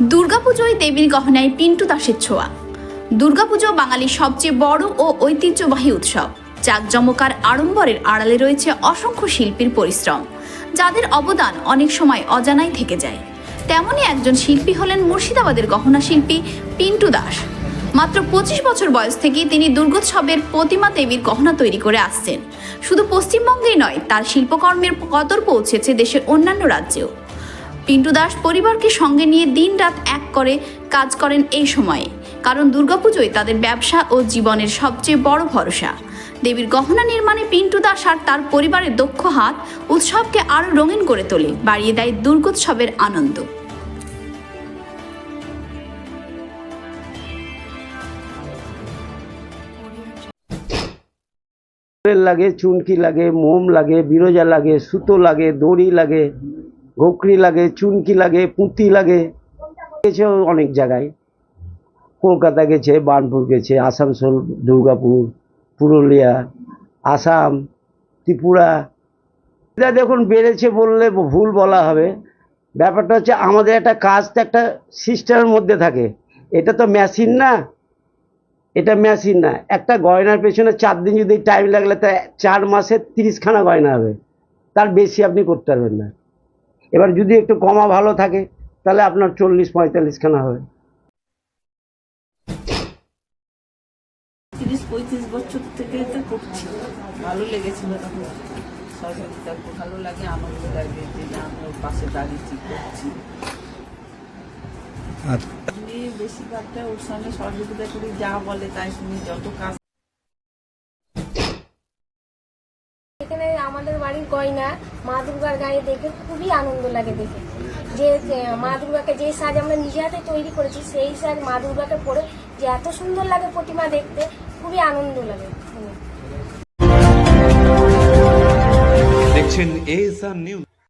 দুর্গাপুজোয় দেবীর গহনায় পিন্টু দাসের ছোঁয়া। দুর্গাপুজো বাঙালির সবচেয়ে বড় ও ঐতিহ্যবাহী উৎসব। জাকজমকার আড়ম্বরের আড়ালে রয়েছে অসংখ্য শিল্পীর পরিশ্রম, যাদের অবদান অনেক সময় অজানাই থেকে যায়। তেমনই একজন শিল্পী হলেন মুর্শিদাবাদের গহনা শিল্পী পিন্টু দাস। মাত্র পঁচিশ বছর বয়স থেকেই তিনি দুর্গোৎসবের প্রতিমা দেবীর গহনা তৈরি করে আসছেন। শুধু পশ্চিমবঙ্গেই নয়, তার শিল্পকর্মের কদর পৌঁছেছে দেশের অন্যান্য রাজ্যেও। পিন্টু দাস পরিবারকে সঙ্গে নিয়ে দিনরাত এক করে কাজ করেন এই সময়ে। কারণ দুর্গাপুজোয় তাদের ব্যবসা ও জীবনের সবচেয়ে বড় ভরসা। দেবীর গহনা নির্মাণে পিন্টু দাস আর তার পরিবারের দক্ষ হাত উৎসবকে আরও রঙিন করে তোলে, বাড়িয়ে দেয় দুর্গোৎসবের আনন্দ। লাগে, চুনকি লাগে, মোম লাগে, বিরোজা লাগে, সুতো লাগে, দড়ি লাগে। গোকরি লাগে, চুনকি লাগে, পুঁতি লাগে। গেছে অনেক জায়গায়। কলকাতা গেছে, বার্নপুর গেছে, আসানসোল, দুর্গাপুর, পুরুলিয়া, আসাম, ত্রিপুরা। এটা দেখুন, বেড়েছে বললে ভুল বলা হবে। ব্যাপারটা হচ্ছে, আমাদের একটা কাজ তো একটা সিস্টেমের মধ্যে থাকে। এটা তো মেশিন না। এটা মেশিন না। একটা গয়নার পেছনে চার দিন যদি টাইম লাগলে তা চার মাসে তিরিশখানা গয়না হবে। তার বেশি আপনি করতে পারবেন না। এবার যদি একটু কমা ভালো থাকে তাহলে আপনার চল্লিশ পঁয়তাল্লিশখানা হবে। তিরিশ পঁয়ত্রিশ বছর থেকে তো করছি। ভালো লেগেছিল তখন। সহযোগিতা খুব ভালো লাগে আনন্দ লাগে যে না আমি পাশে দাঁড়িয়েছি করছি। বেশিরভাগটা ওর সঙ্গে সহযোগিতা করি যা বলে তাই শুনি যত কাজ এখানে আমাদের বাড়ির গয়না মা দুর্গার গায়ে দেখে খুবই আনন্দ লাগে দেখে। যে মা দুর্গাকে যে সাজ আমরা নিজে হাতে তৈরি করেছি, সেই সাজ মা দুর্গাকে পরে যে এত সুন্দর লাগে প্রতিমা দেখতে, খুবই আনন্দ লাগে। দেখছেন এস আর নিউজ